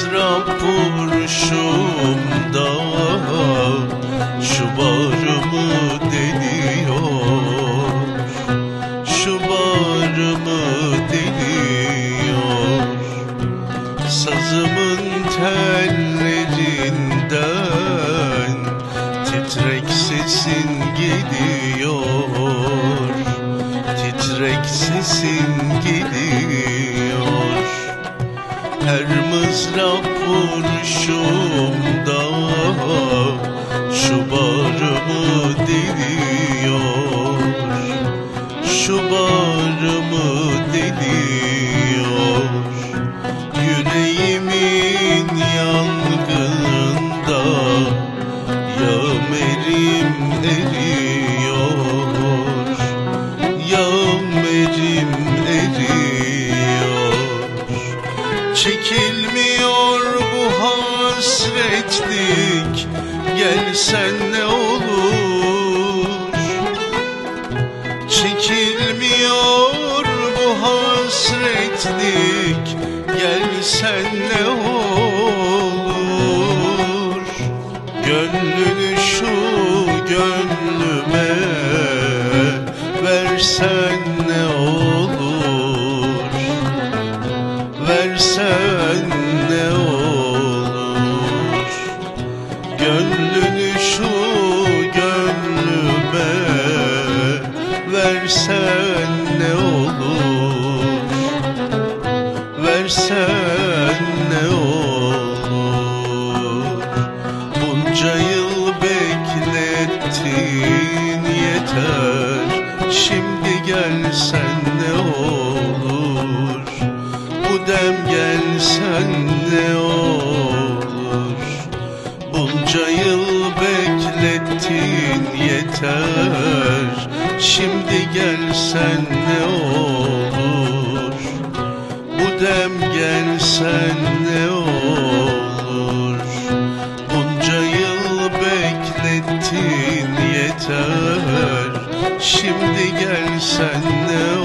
Mızrap vuruşumda Şu bağrımı deliyor Şu bağrımı deliyor Sazımın tellerinden Titrek sesin geliyor Titrek sesin geliyor mızrap vuruşumda Şu bağrımı deliyor. Şu bağrımı deliyor. Yüreğimin yangınında Yağım erim eriyor hasretlik Gelsen ne olur. Çekilmiyor bu hasretlik. Gelsen ne olur. Gönlünü şu gönlüme Gönlünü şu gönlüme Versen ne olur? Versen ne olur? Bunca yıl beklettin yeter. Şimdi gelsen ne olur? Bu dem gelsen ne olur Bunca yıl beklettin yeter. Şimdi gelsen ne olur? Bu dem gelsen ne olur? Bunca yıl beklettin yeter. Şimdi gelsen ne olur